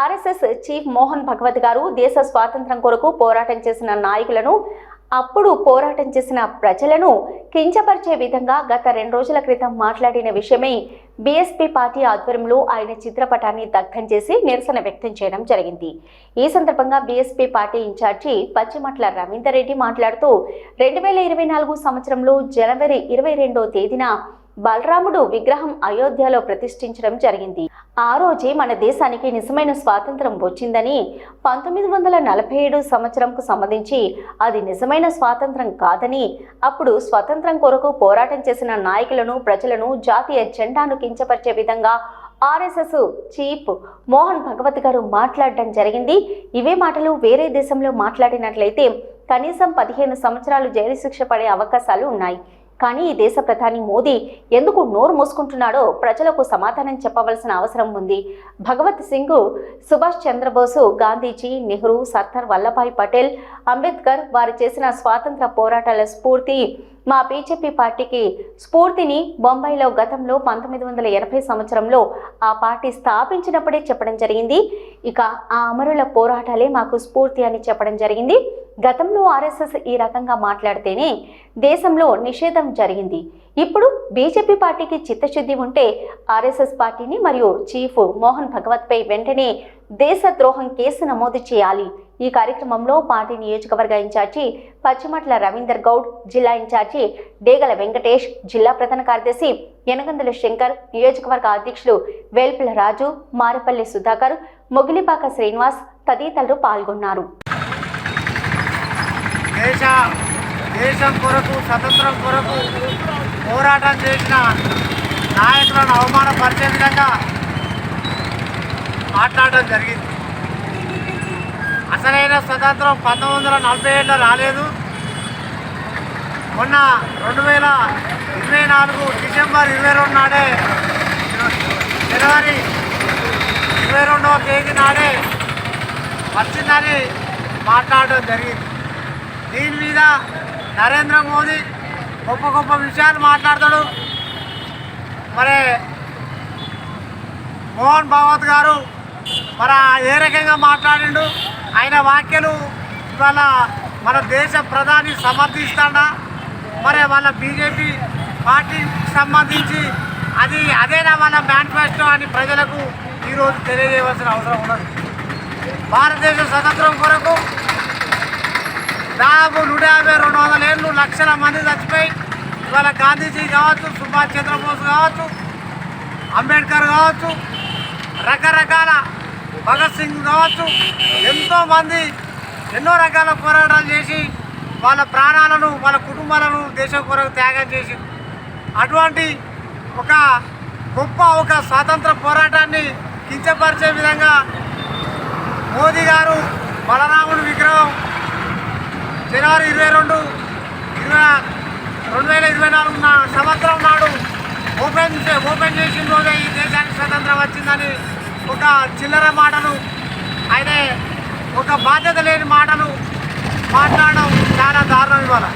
RSS chief Mohan Bhagwat గారు దేశ స్వాతంత్రం కొరకు పోరాటం చేసిన నాయకులను అప్పుడు పోరాటం చేసిన ప్రజలను కించపరిచే విధంగా గత రెండు రోజుల క్రితం మాట్లాడిన విషయమై బీఎస్పీ పార్టీ ఆధ్వర్యంలో ఆయన చిత్రపటాన్ని దగ్ధం చేసి నిరసన వ్యక్తం చేయడం జరిగింది. ఈ సందర్భంగా BSP party incharge Pacchimatla Ravinder Reddy మాట్లాడుతూ రెండు వేల ఇరవై నాలుగు సంవత్సరంలో జనవరి ఇరవై రెండో తేదీన బలరాముడు విగ్రహం అయోధ్యలో ప్రతిష్ఠించడం జరిగింది. ఆ రోజే మన దేశానికి నిజమైన స్వాతంత్రం వచ్చిందని పంతొమ్మిది వందల నలభై ఏడు సంవత్సరంకు సంబంధించి అది నిజమైన స్వాతంత్రం కాదని అప్పుడు స్వతంత్రం కొరకు పోరాటం చేసిన నాయకులను ప్రజలను జాతీయ జెండాను కించపరిచే విధంగా ఆర్ఎస్ఎస్ చీఫ్ మోహన్ భగవత్ గారు మాట్లాడడం జరిగింది. ఇవే మాటలు వేరే దేశంలో మాట్లాడినట్లయితే కనీసం పదిహేను సంవత్సరాలు జైలు శిక్ష పడే అవకాశాలు ఉన్నాయి. కానీ ఈ దేశ ప్రధాని మోదీ ఎందుకు నోరు మూసుకుంటున్నాడో ప్రజలకు సమాధానం చెప్పవలసిన అవసరం ఉంది. భగవత్ సింగ్ సుభాష్ చంద్రబోసు గాంధీజీ నెహ్రూ సర్దార్ వల్లభాయ్ పటేల్ అంబేద్కర్ వారు చేసిన స్వాతంత్ర పోరాటాల స్ఫూర్తి మా బీజేపీ పార్టీకి స్ఫూర్తిని బొంబాయిలో గతంలో పంతొమ్మిది వందల ఎనభై సంవత్సరంలో ఆ పార్టీ స్థాపించినప్పుడే చెప్పడం జరిగింది. ఇక ఆ అమరుల పోరాటాలే మాకు స్ఫూర్తి అని చెప్పడం జరిగింది. గతంలో ఆర్ఎస్ఎస్ ఈ రకంగా మాట్లాడితేనే దేశంలో నిషేధం జరిగింది. ఇప్పుడు బీజేపీ పార్టీకి చిత్తశుద్ధి ఉంటే ఆర్ఎస్ఎస్ పార్టీని మరియు చీఫ్ మోహన్ భగవత్పై వెంటనే దేశద్రోహం కేసు నమోదు చేయాలి. ఈ కార్యక్రమంలో పార్టీ నియోజకవర్గ ఇన్ఛార్జి పచ్చిమట్ల రవీందర్ గౌడ్ జిల్లా ఇన్ఛార్జి డేగల వెంకటేష్ జిల్లా ప్రధాన కార్యదర్శి యనగందుల శంకర్ నియోజకవర్గ అధ్యక్షులు వేల్పుల రాజు మారిపల్లి సుధాకర్ మొగిలిపాక శ్రీనివాస్ తదితరులు పాల్గొన్నారు. దేశ దేశం కొరకు స్వతంత్రం కొరకు పోరాటం చేసిన నాయకులను అవమానపరిచే విధంగా మాట్లాడడం జరిగింది. అసలైన స్వతంత్రం పంతొమ్మిది వందల నలభై ఏళ్ళ రాలేదు. మొన్న రెండు వేల ఇరవై నాలుగు డిసెంబర్ ఇరవై రెండు నాడే జనవరి ఇరవై రెండవ తేదీ నాడే వచ్చిందని మాట్లాడడం జరిగింది. దీని మీద నరేంద్ర మోదీ గొప్ప గొప్ప విషయాలు మాట్లాడతాడు. మరి మోహన్ భాగవత్ గారు మన ఏ రకంగా మాట్లాడిండు? ఆయన వ్యాఖ్యలు ఇవాళ మన దేశ ప్రధాని సమర్థిస్తాడా? మరి వాళ్ళ బీజేపీ పార్టీకి సంబంధించి అది అదేనా వాళ్ళ మేనిఫెస్టో అని ప్రజలకు ఈరోజు తెలియజేయవలసిన అవసరం ఉన్నది. భారతదేశ స్వతంత్రం కొరకు దాదాపు నూట యాభై రెండు వందల ఏళ్ళు లక్షల మంది చచ్చిపోయి ఇవాళ గాంధీజీ కావచ్చు సుభాష్ చంద్రబోస్ కావచ్చు అంబేద్కర్ కావచ్చు రకరకాల భగత్ సింగ్ కావచ్చు ఎంతోమంది ఎన్నో రకాల పోరాటాలు చేసి వాళ్ళ ప్రాణాలను వాళ్ళ కుటుంబాలను దేశం కొరకు త్యాగం చేసి అటువంటి ఒక గొప్ప ఒక స్వాతంత్ర పోరాటాన్ని కించపరిచే విధంగా మోదీ గారు బలరాముడి విగ్రహం జనవరి ఇరవై రెండు ఇరవై రెండు వేల ఇరవై నాలుగు నా సంవత్సరం నాడు ఓపెన్ చే- ఓపెన్ చేసిన రోజే ఈ దేశానికి స్వతంత్రం వచ్చిందని ఒక చిల్లర మాటలు ఆయన ఒక బాధ్యత లేని మాటలు మాట్లాడడం చాలా దారుణం ఇవాళ.